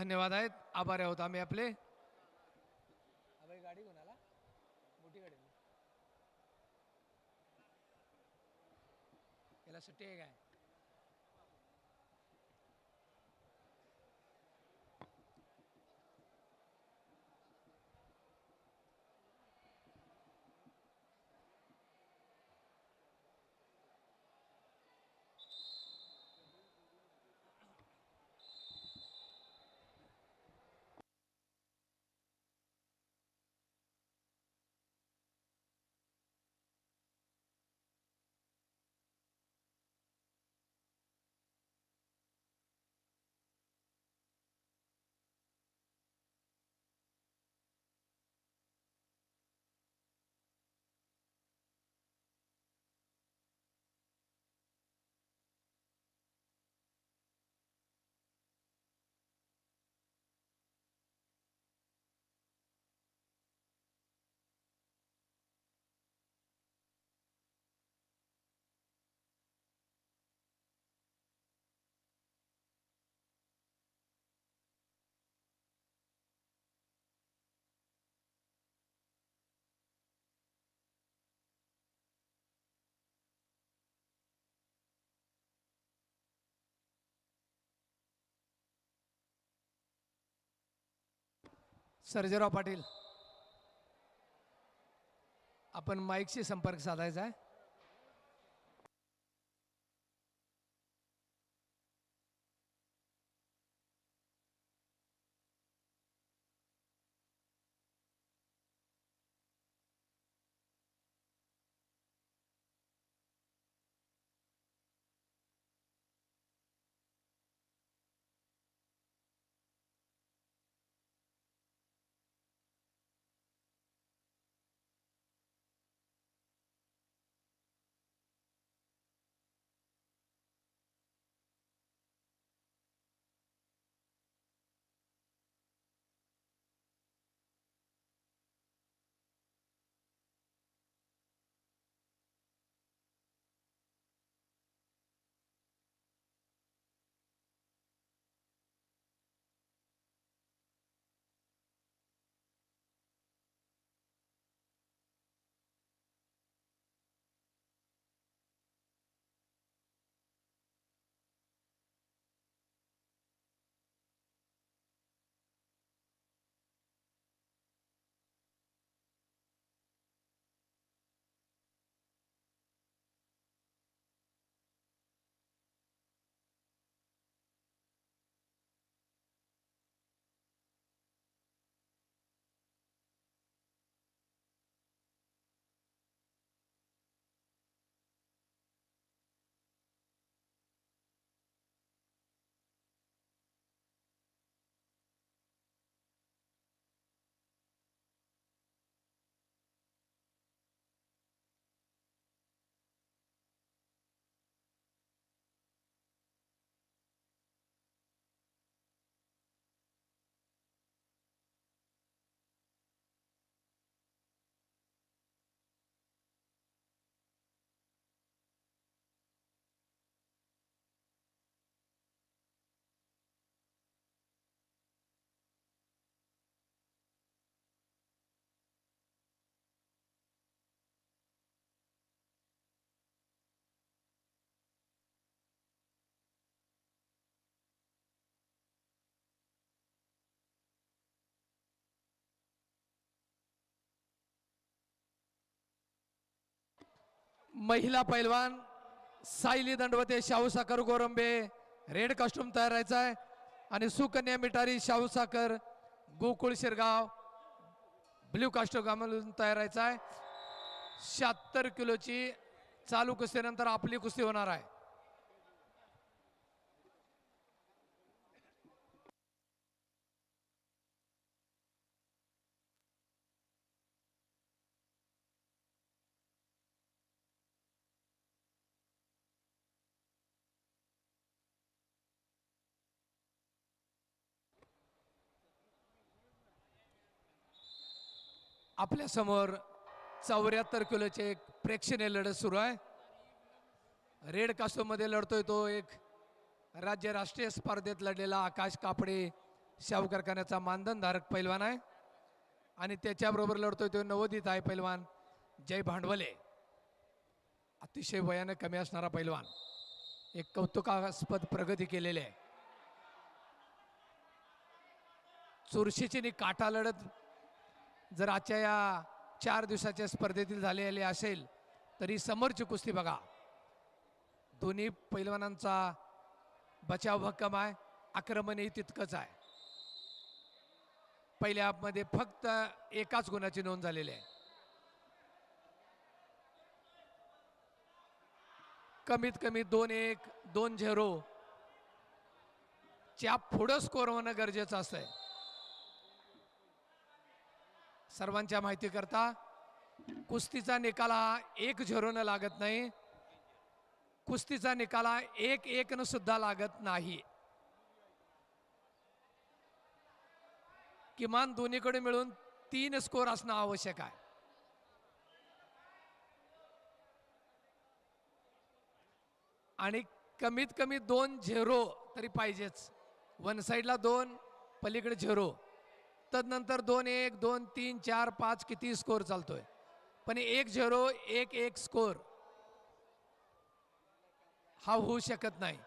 धन्यवाद आहेत. आभारी आहोत आम्ही आपले. गाडी कोणाला मोठी गाडी याला सुट्टी आहे काय? सर्जेराव पाटील आपण माईकशी संपर्क साधायचा आहे. महिला पैलवान सायली दंडवते शाहू साखर गोरंबे रेड कॉस्ट्युम तयार राहायचा आहे आणि सुकन्या मिटारी शाहू साखर गोकुळ शिरगाव ब्ल्यू कॉस्ट्युम तयार राहायचा आहे शहात्तर किलोची चालू कुस्तीनंतर आपली कुस्ती होणार आहे. आपल्यासमोर चौऱ्याहत्तर किलोचे एक प्रेक्षणीय लढत सुरू आहे. रेडमध्ये लढतोय तो एक राज्य राष्ट्रीय स्पर्धेत लढलेला आकाश कापडे शाहू कारखान्याचा मानधनधारक पैलवान आहे. आणि त्याच्याबरोबर लढतोय तो नवोदित आहे पैलवान जय भांडवले. अतिशय वयानं कमी असणारा पैलवान. एक कौतुकास्पद प्रगती केलेली आहे. चुरशीची नि काटा लढत जर आजच्या या चार दिवसाच्या स्पर्धेतील झालेली असेल तरी समोरची कुस्ती बघा. दोन्ही पैलवानांचा बचाव भक्कम आहे आक्रमणही तितकंच आहे. पहिल्या हाफमध्ये फक्त एकाच गुणाची नोंद झालेली आहे. कमीत कमी दोन एक दोन झिरो च्या पुढं स्कोर होणं गरजेचं असतंय. सर्वांच्या माहिती करता कुस्तीचा निकाल हा एक झिरोनं लागत नाही. कुस्तीचा निकाल हा एक एक न सुद्धा लागत नाही. किमान दोन्हीकडे मिळून तीन स्कोर असणं आवश्यक आहे. आणि कमीत कमी दोन झेरो तरी पाहिजेच. वन साईडला दोन पलीकडे झेरो. तदनंतर दोन एक दोन तीन चार पाच किती स्कोर चालतोय? पण एक झिरो एक एक स्कोर हा होऊ शकत नाही.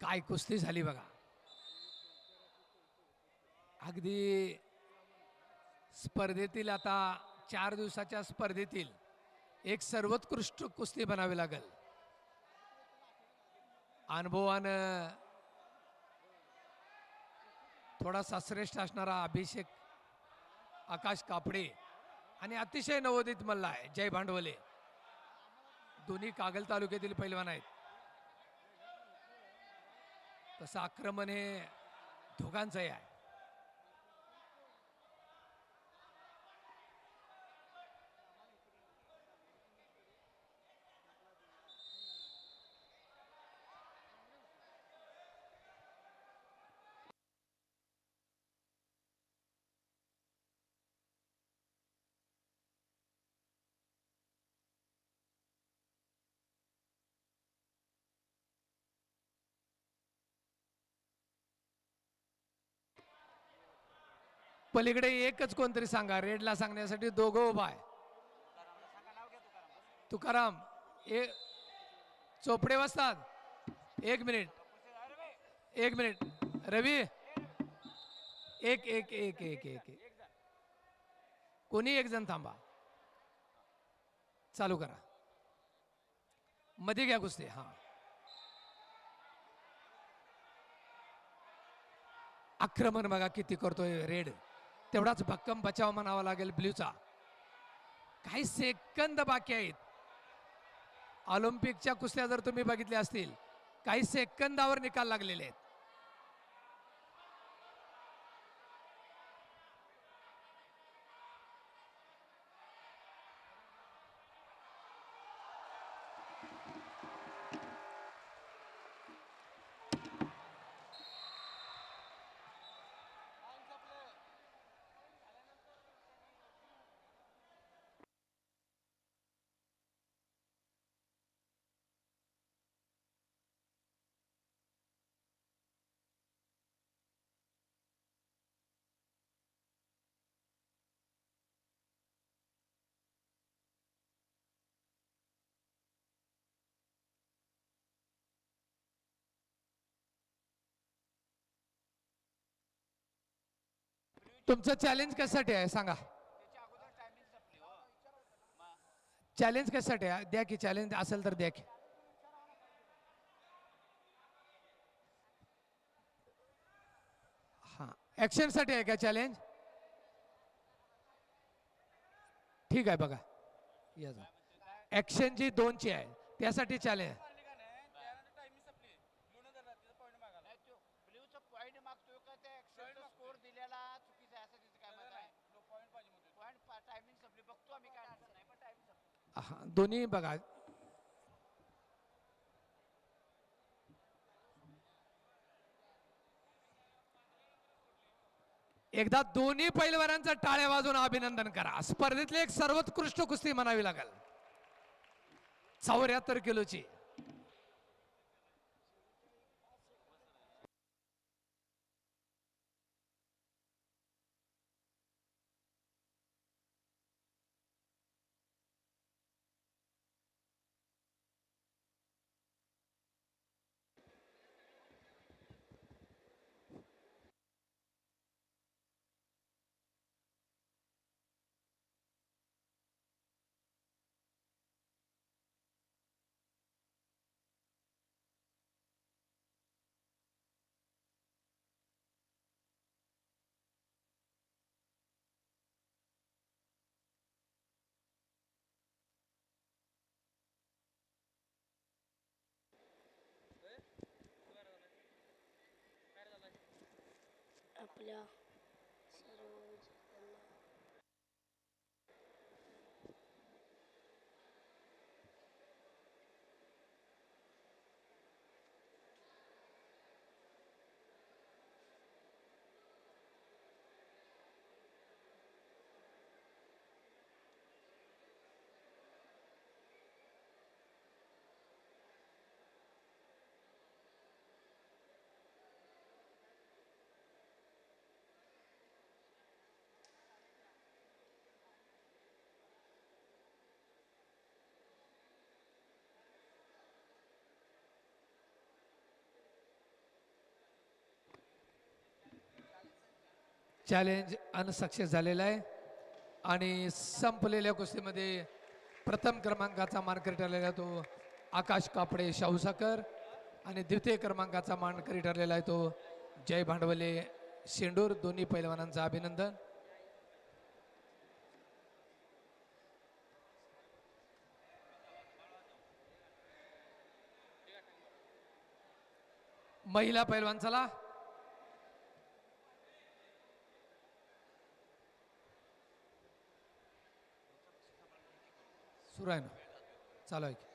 काय कुस्ती झाली बघा. अगदी स्पर्धेतील आता चार दिवसाच्या स्पर्धेतील एक सर्वोत्कृष्ट कुस्ती बनावी लागेल. अनुभवानं थोडासा श्रेष्ठ असणारा अभिषेक आकाश कापडे आणि अतिशय नवोदित मल्ला आहे जय भांडवले. दोन्ही कागल तालुक्यातील पैलवान आहेत. तसं आक्रमण हे दोघांचंही आहे. पलीकडे एकच कोणतरी सांगा रेडला सांगण्यासाठी दोघं उभा आहे. तुकाराम ए चोपडे वाजतात एक मिनिट. एक मिनिट. रवी. एक एक एक एक एक कोणी एक जण थांबा. चालू करा. मध्ये घ्या कुस्ती हा. आक्रमण बघा किती करतोय रेड. तेवढाच भक्कम बचाव म्हणावा लागेल ब्ल्यूचा काही सेकंद बाकी आहेत. ऑलिम्पिकच्या कुस्त्या जर तुम्ही बघितल्या असतील काही सेकंदावर निकाल लागलेले आहेत. तुमचं चॅलेंज कशासाठी आहे? सांगा. चॅलेंज कशासाठी आहे? द्या की चॅलेंज असेल तर द्या की. हा. ॲक्शनसाठी आहे का चॅलेंज ठीक आहे बघा. या जा. ऍक्शन जी दोनची आहे त्यासाठी चॅलेंज हां दोन्ही बघा. एकदा दोन्ही पैलवानांचं टाळ्या वाजून अभिनंदन करा. स्पर्धेतली एक सर्वोत्कृष्ट कुस्ती म्हणावी लागेल. चौऱ्याहत्तर किलोची. 不聊 चॅलेंज अनसक्सेस झालेला आहे. आणि संपलेल्या कुस्तीमध्ये प्रथम क्रमांकाचा मानकरी ठरलेला तो आकाश कापडे शाहूसाकर आणि द्वितीय क्रमांकाचा मानकरी ठरलेला आहे तो जय भांडवले शेंडूर. दोन्ही पैलवानांचं अभिनंदन. महिला पैलवान चला. सुरू आहे ना चालू आहे की